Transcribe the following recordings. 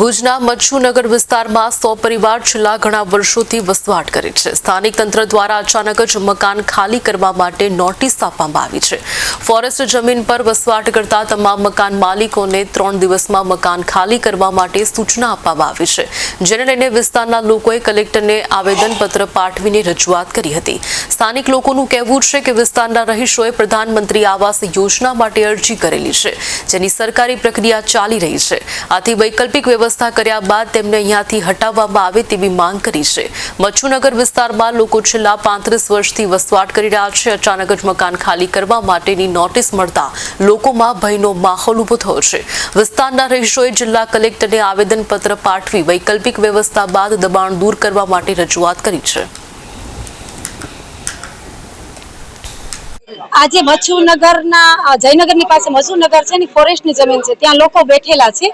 ભુજના મચ્છુનગર વિસ્તારમાં સો પરિવાર છેલ્લા ઘણા વર્ષોથી વસવાટ કરે છે. સ્થાનિક તંત્ર દ્વારા અચાનક જ મકાન ખાલી કરવા માટે નોટિસ આપવામાં આવી છે. ફોરેસ્ટ જમીન પર વસવાટ કરતા તમામ મકાન માલિકોને ત્રણ દિવસમાં મકાન ખાલી કરવા માટે સૂચના આપવામાં આવી છે. જેને લઈને વિસ્તારના લોકોએ કલેક્ટરને આવેદનપત્ર પાઠવીને રજૂઆત કરી હતી. સ્થાનિક લોકોનું કહેવું છે કે વિસ્તારના રહીશોએ પ્રધાનમંત્રી આવાસ યોજના માટે અરજી કરેલી છે, જેની સરકારી પ્રક્રિયા ચાલી રહી છે. આથી વૈકલ્પિક વ્યવસ્થા કર્યા બાદ તેમને અહીંયાથી હટાવવામાં આવે તેવી માંગ કરી છે. મચ્છુનગર વિસ્તારમાં લોકો છેલ્લા પાંત્રીસ વર્ષથી વસવાટ કરી રહ્યા છે. અચાનક જ મકાન ખાલી કરવા માટેની નોટિસ મળતા લોકોમાં ભયનો માહોલ ઊભો થયો છે. વિસ્તારના રહીશોએ જિલ્લા કલેક્ટરને આવેદનપત્ર પાઠવી વૈકલ્પિક વ્યવસ્થા બાદ દબાણ દૂર કરવા માટે રજૂઆત કરી છે. આજે મચ્છુનગરના જયનગરની પાસે મચ્છુનગર છે ને ફોરેસ્ટની જમીન છે. ત્યાં લોકો બેઠેલા છે.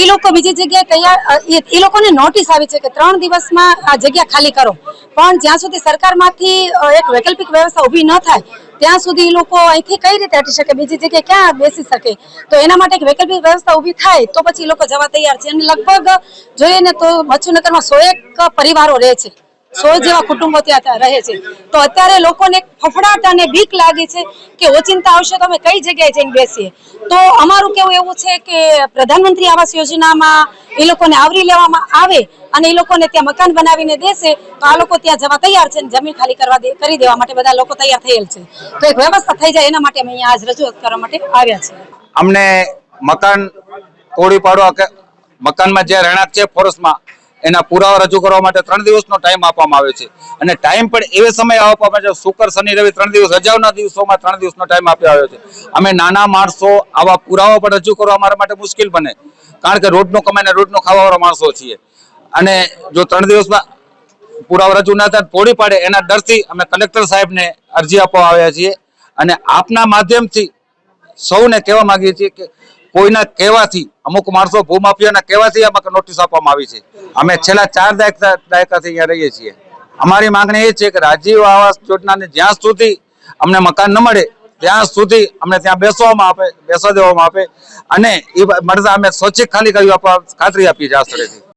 એ લોકો બીજી જગ્યાએ કયા એ લોકોને નોટિસ આવી છે કે ત્રણ દિવસમાં આ જગ્યા ખાલી કરો. પણ જ્યાં સુધી સરકારમાંથી એક વૈકલ્પિક વ્યવસ્થા ઊભી ન થાય, ત્યાં સુધી એ લોકો અહીંથી કઈ રીતે હટી શકે? બીજી જગ્યાએ ક્યાં બેસી શકે? તો એના માટે એક વૈકલ્પિક વ્યવસ્થા ઊભી થાય, તો પછી એ લોકો જવા તૈયાર છે. અને લગભગ જોઈએ ને તો મચ્છુનગરમાં સો એક પરિવારો રહે છે. સો જેવા કુટુંબો ત્યાં રહે છે. તો અત્યારે લોકોને ફફડાટ અને બીક લાગી છે કે ઓચિંતા આવશે તો અમે કઈ જગ્યાએ જઈને બેસીએ. તો અમારું કેવું એવું છે કે પ્રધાનમંત્રી આવાસ યોજનામાં એ લોકોને આવરી લેવામાં આવે અને એ લોકોને ત્યાં મકાન બનાવીને દેશે, તો આ લોકો ત્યાં જવા તૈયાર છે જમીન ખાલી કરવા કરી દેવા માટે બધા લોકો તૈયાર થયેલ છે. તો એક વ્યવસ્થા થઈ જાય એના માટે અમે અહીંયા આજ રજૂઆત કરવા માટે આવ્યા છે અમને મકાન તોડી પાડવા મકાનમાં જે રહેણાંક છે, ફોરેસ્ટમાં એના પુરાવા રજૂ કરવા માટે ત્રણ દિવસનો ટાઈમ આપવામાં આવે છે. અને ટાઈમ પણ એવે સમય આપવામાં આવે છે શુક્ર, શનિ, રવિ ત્રણ દિવસ રજાઓના દિવસોમાં ત્રણ દિવસનો ટાઈમ આપ્યો આવ્યો છે. અમે નાના માણસો આવા પુરાવા પણ રજૂ કરવા અમારા માટે મુશ્કેલ બને. કારણ કે રોજનું કમાઈને રોજનું ખાવાવાળા માણસો છીએ. અને જો ત્રણ દિવસમાં પુરાવા રજૂ ના થાય તોડી પાડે. એના ડરથી અમે કલેક્ટર સાહેબને અરજી આપવા આવ્યા છીએ. અને આપના માધ્યમથી સૌને કહેવા માંગીએ છીએ કે કોઈના કહેવાથી, અમુક માણસો ભૂમાફિયાના કહેવાથી આમાં નોટિસ આપવામાં આવી છે. અમે છેલ્લા ચાર દાયકા, દાયકાથી અહીંયા રહીએ છીએ. અમારી માંગણી એ છે કે રાજીવ આવાસ યોજનાને જ્યાં સુધી અમને મકાન ન મળે, ત્યાં સુધી અમને ત્યાં બેસવામાં આપે, બેસવા દેવામાં આપે. અને એ મળતા અમે સ્વૈચ્છિક ખાલી કરી આપવા ખાતરી આપીએ છીએ આ